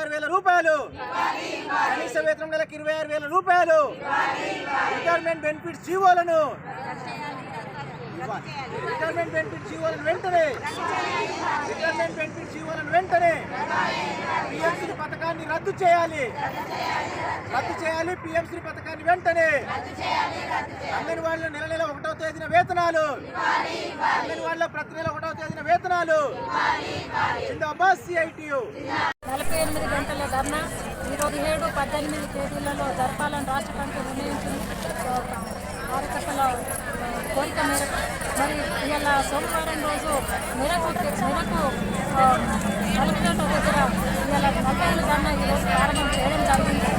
ఆరు వేల రూపాయలు. కనీస వేతనం నెలకు ఇరవై ఆరు వేల రూపాయలు. రిటైర్మెంట్ బెనిఫిట్ జీవోలను. రిటైర్మెంట్ బెనిఫిట్ జీవోలను వెంటనే. రిటైర్మెంట్ బెనిఫిట్ జీవోలను వెంటనే. పిఎంసీ పథకాన్ని రద్దు చేయాలి. రద్దు చేయాలి పిఎంసీ పథకాన్ని వెంటనే. అంగన్వాడీలో నెల నెల ఒకటవ తేదీన వేతనాలు. అంగన్వాడీలో ప్రతి నెల ఒకటవ తేదీన వేతనాలు. జిందాబాద్ సిఐటియు. నలభై ఎనిమిది గంటల ధర్నా. ఇరవై ఏడు పద్దెనిమిది తేదీలలో జరపాలని రాష్ట్ర కమిటీ నిర్ణయించింది కార్యకర్తల కోరిక మేరకు మరి ఇలా సోమవారం రోజు మేరకు మేరకు ఆ, కలెక్టరేట్ దగ్గర ఇవాళ నలభై ఏళ్ళ ధర్నా ఈరోజు ప్రారంభం చేయడం జరిగింది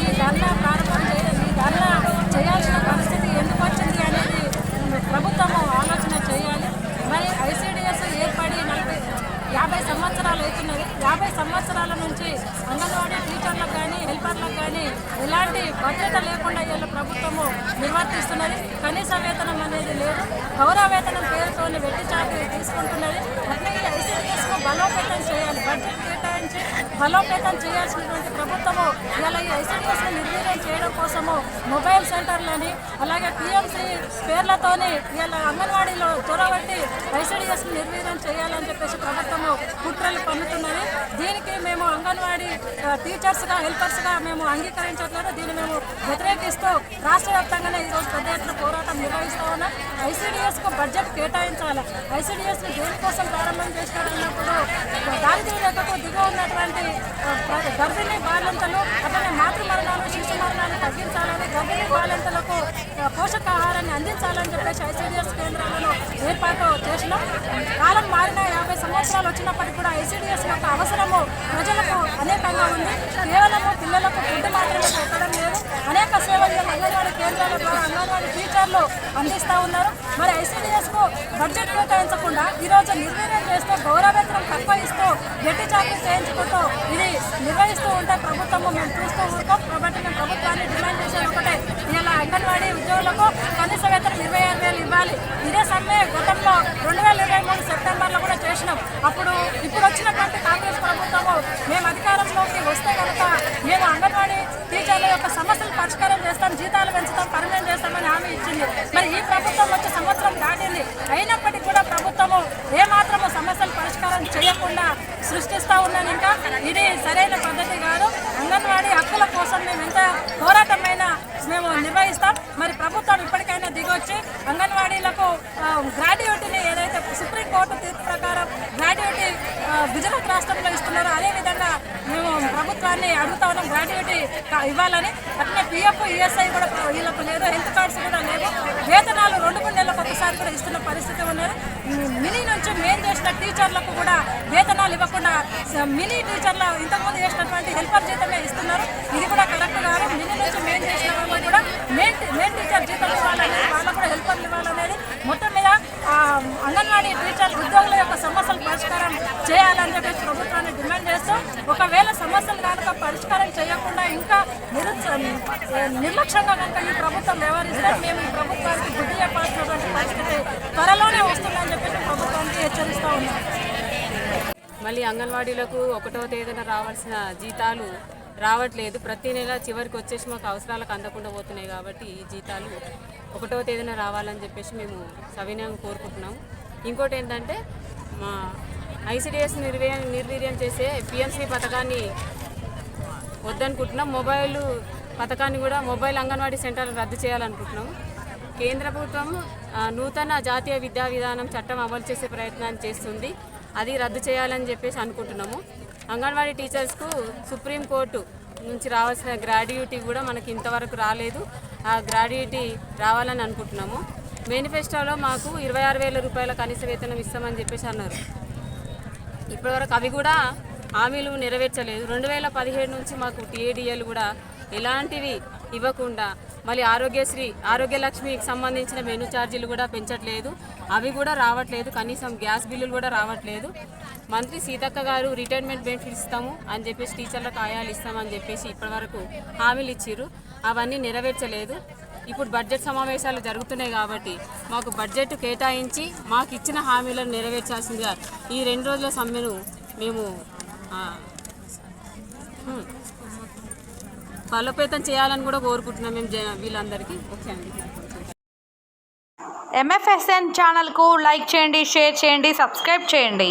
ఈ ధర్నా ప్రారంభం చేయడం ఈ ధర్నా చేయాల్సిన పరిస్థితి ఎందుకు వచ్చింది అనేది ప్రభుత్వము ఆలోచన చేయాలి మరి ఐసీడీఎస్ ఏర్పడి నలభై యాభై సంవత్సరాలు అవుతున్నది యాభై సంవత్సరాల నుంచి అంగన్వాడీ టీచర్లకు కానీ కానీ ఎలాంటి భద్రత లేకుండా వీళ్ళ ప్రభుత్వము నిర్వర్తిస్తున్నది. కనీస వేతనం అనేది లేదు. గౌరవ వేతనం పేరుతోనే వెట్టి చాకరీ తీసుకుంటున్నది. బలోపేతం చేయాల్సినటువంటి ప్రభుత్వము అలాగే ఎస్ఎంఎస్ని నిర్వీర్యం చేయడం కోసము మొబైల్ సెంటర్లని అలాగే టీఎంసీ పేర్లతోని ఇలా అంగన్వాడీలో చొరబట్టి ఐసీడీఎస్ని నిర్వీర్యం చేయాలని చెప్పేసి ప్రభుత్వము కుట్రలు పన్నుతున్నది. దీనికి మేము అంగన్వాడీ టీచర్స్గా హెల్పర్స్గా మేము అంగీకరించట్లేదు. దీన్ని మేము వ్యతిరేకిస్తూ రాష్ట్ర వ్యాప్తంగానే ఈరోజు పెద్ద ఎత్తున పోరాటం నిర్వహిస్తూ ఉన్నాం. ఐసీడీఎస్కు బడ్జెట్ కేటాయించాలి. ఐసీడీఎస్ని దేనికోసం ప్రారంభం చేసినారన్నప్పుడు దారిద్ర్య రేఖకు దిగువ ఉన్నటువంటి గర్భిణీ బాలింతలు అట్లనే మాతృ మరణాలు శిశు మరణాలు తగ్గించాలని గర్భిణీ బాలింతలకు పోషకాహారాన్ని అందించాలని చెప్పేసి ఐసీడీఎస్ కేంద్రాలను ఏర్పాటు చేసినాం కాలం మారిన యాభై సంవత్సరాలు వచ్చినప్పటికీ కూడా ఐసీడీఎస్ యొక్క అవసరము ప్రజలకు అనేకంగా ఉంది. కేవలము పిల్లలకు ఫుడ్ మాత్రమే పెట్టడం లేదు. అనేక సేవలు అంగన్వాడీ కేంద్రాల ద్వారా అంగన్వాడీ టీచర్లు అందిస్తూ ఉన్నారు. మరి ఐసీడీఎస్కు బడ్జెట్ కేటాయించకుండా ఈరోజు నిర్వీర్యం చేస్తూ గౌరవేతనం తక్కువ ఇస్తూ గట్టి చాకరీ చేయించుకుంటూ ఇది నిర్వహిస్తూ ఉంటే ప్రభుత్వము మేము చూస్తూ ఉంటాం కాబట్టి మేము ప్రభుత్వాన్ని డిమాండ్ చేసేది ఒకటే. ఇలా అంగన్వాడీ ఉద్యోగులకు కనీస వేతనం ఇరవై ఆరు వేలు ఇవ్వాలి ఇదే సమ్మె గతంలో రెండు వేల ఇరవై మూడు సెప్టెంబర్లో కూడా చేసినాం అప్పుడు ఇప్పుడు వచ్చినటువంటి కాంగ్రెస్ ప్రభుత్వము మేము అధికారంలోకి వస్తే కనుక మేము అంగన్వాడీ టీచర్ల యొక్క సమస్యలు పరిష్కారం చేస్తాం జీతాలు పెంచుతాం పర్మనెంట్ చేస్తామని హామీ ఇచ్చింది. మరి ఈ ప్రభుత్వం వచ్చి సంవత్సరం దాటింది. అయినప్పటికీ కూడా ప్రభుత్వము ఏమాత్రము సమస్యలు పరిష్కారం చేయకుండా సృష్టిస్తూ ఉన్నాను ఇంకా ఇది సరైన పద్ధతి కాదు. అంగన్వాడీ హక్కుల కోసం మేము ఎంత పోరాటమైన మేము నిర్వహిస్తాం. మరి ప్రభుత్వం ఇప్పటికైనా దిగొచ్చి అంగన్వాడీలకు గ్రాడ్యుయేటీని ఏదైతే సుప్రీంకోర్టు తీర్పు ప్రకారం గ్రాడ్యుయేటీ గుజరాత్ రాష్ట్రంలో ఇస్తున్నారో అదే ప్రభుత్వాన్ని అడుగుతా ఉన్నాం గ్రాడ్యుయేటీ ఇవ్వాలని. అట్లనే పిఎఫ్ ఈఎస్ఐ కూడా వీళ్ళకు లేదు హెల్త్ కార్డ్స్ కూడా లేవు. వేతనాలు రెండు మూడు నెలలకు ఒకసారి కూడా ఇస్తున్న పరిస్థితి ఉన్నారు మినీ నుంచి మెయిన్ చేసిన టీచర్లకు కూడా వేతనాలు ఇవ్వకుండా మినీ టీచర్ల ఇంతకుముందు చేసినటువంటి హెల్పర్ జీతమే ఇస్తున్నారు. ఇది కూడా కరెక్ట్ కాదు. మినీ నుంచి మెయిన్ చేసిన కూడా మెయిన్ మెయిన్ టీచర్ జీతం ఇవ్వాలనేది వాళ్ళకు కూడా హెల్పర్లు ఇవ్వాలనేది మొత్తం మీద అంగన్వాడీ టీచర్ ఉద్యోగుల యొక్క సమస్యలు పరిష్కారం చేయాలని చెప్పేసి ప్రభుత్వాన్ని డిమాండ్ చేస్తూ ఒకవేళ కనుక పరిష్కారం చేయకుండా ఇంకా నిరుత్స నిర్లక్ష్యంగా కనుక ఈ ప్రభుత్వం వ్యవహరిస్తే మేము ఈ ప్రభుత్వానికి గుడ్డి చెప్పాల్సినటువంటి పరిస్థితి త్వరలోనే వస్తుందని చెప్పేసి ప్రభుత్వానికి హెచ్చరిస్తూ ఉన్నాం. మళ్ళీ అంగన్వాడీలకు ఒకటో తేదీన రావాల్సిన జీతాలు రావట్లేదు. ప్రతి నెల చివరికి వచ్చేసి మాకు అవసరాలకు అందకుండా పోతున్నాయి కాబట్టి ఈ జీతాలు ఒకటో తేదీన రావాలని చెప్పేసి మేము సవినయంగా కోరుకుంటున్నాం. ఇంకోటి ఏంటంటే మా ఐసిడిఎస్ నిర్వీర్యం నిర్వీర్యం చేసే పిఎంసీ పథకాన్ని వద్దనుకుంటున్నాం. మొబైల్ పథకాన్ని కూడా మొబైల్ అంగన్వాడీ సెంటర్లు రద్దు చేయాలనుకుంటున్నాము. కేంద్ర ప్రభుత్వం నూతన జాతీయ విద్యా విధానం చట్టం అమలు చేసే ప్రయత్నాన్ని చేస్తుంది. అది రద్దు చేయాలని చెప్పేసి అనుకుంటున్నాము. అంగన్వాడీ టీచర్స్కు సుప్రీంకోర్టు నుంచి రావాల్సిన గ్రాడ్యుయేటీ కూడా మనకి ఇంతవరకు రాలేదు. ఆ గ్రాడ్యుయేటీ రావాలని అనుకుంటున్నాము. మేనిఫెస్టోలో మాకు ఇరవై ఆరు వేల రూపాయల కనీస వేతనం ఇస్తామని చెప్పేసి అన్నారు. ఇప్పటివరకు అవి కూడా హామీలు నెరవేర్చలేదు. రెండు వేల పదిహేడు నుంచి మాకు టీఏడిఎల్ కూడా ఎలాంటివి ఇవ్వకుండా మళ్ళీ ఆరోగ్యశ్రీ ఆరోగ్య లక్ష్మికి సంబంధించిన మెను ఛార్జీలు కూడా పెంచట్లేదు. అవి కూడా రావట్లేదు. కనీసం గ్యాస్ బిల్లులు కూడా రావట్లేదు. మంత్రి సీతక్క గారు రిటైర్మెంట్ బెనిఫిట్ ఇస్తాము అని చెప్పేసి టీచర్లకు ఆయాలు ఇస్తామని చెప్పేసి ఇప్పటివరకు హామీలు ఇచ్చిర్రు. అవన్నీ నెరవేర్చలేదు. ఇప్పుడు బడ్జెట్ సమావేశాలు జరుగుతున్నాయి కాబట్టి మాకు బడ్జెట్ కేటాయించి మాకు ఇచ్చిన హామీలను నెరవేర్చాల్సిందిగా ఈ రెండు రోజుల సమ్మెను మేము బలోపేతం చేయాలని కూడా కోరుకుంటున్నాం మేము వీళ్ళందరికీ. ఓకే అండి. ఎంఎఫ్ఎస్ఎన్ ఛానల్కు లైక్ చేయండి షేర్ చేయండి సబ్స్క్రైబ్ చేయండి.